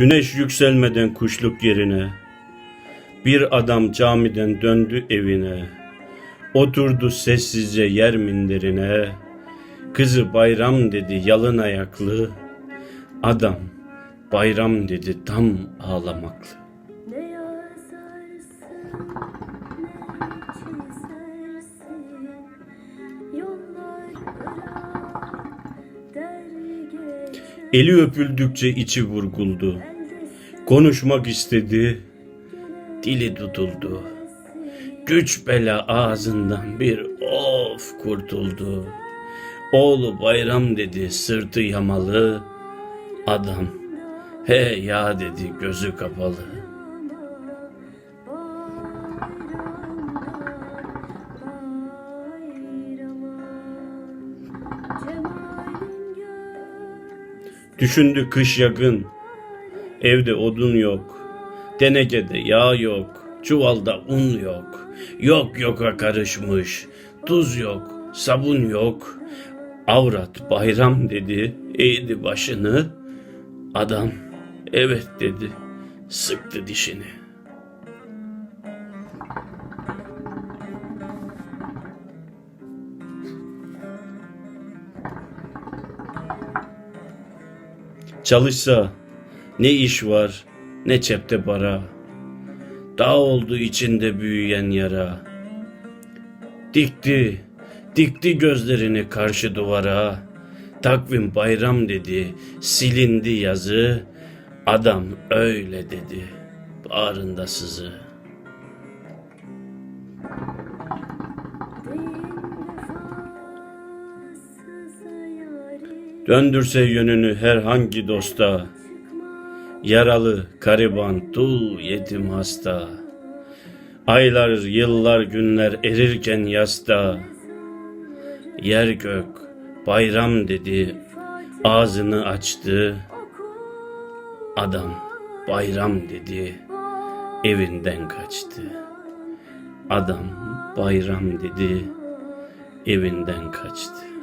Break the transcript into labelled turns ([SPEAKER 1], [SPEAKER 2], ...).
[SPEAKER 1] Güneş yükselmeden kuşluk yerine bir adam camiden döndü evine. Oturdu sessizce yer minderine. Kızı bayram dedi yalın ayaklı. Adam bayram dedi tam ağlamaklı. Eli öpüldükçe içi vurguldu. Konuşmak istedi, dili tutuldu. Güç bela ağzından bir of kurtuldu. Oğlu bayram dedi sırtı yamalı. Adam he ya dedi gözü kapalı. Düşündü kış yakın. Evde odun yok. Tenekede yağ yok. Çuvalda un yok. Yok yoka karışmış. Tuz yok. Sabun yok. Avrat bayram dedi. Eğdi başını. Adam evet dedi. Sıktı dişini. Çalışsa ne iş var ne cepte para. Dağ oldu içinde büyüyen yara. Dikti, dikti gözlerini karşı duvara. Takvim bayram dedi, silindi yazı. Adam öyle dedi, bağrında sızı. Döndürse yönünü herhangi dosta. Yaralı, kariban, dul, yetim hasta. Aylar, yıllar, günler erirken yasta. Yer gök, bayram dedi, ağzını açtı. Adam, bayram dedi, evinden kaçtı. Adam, bayram dedi, evinden kaçtı.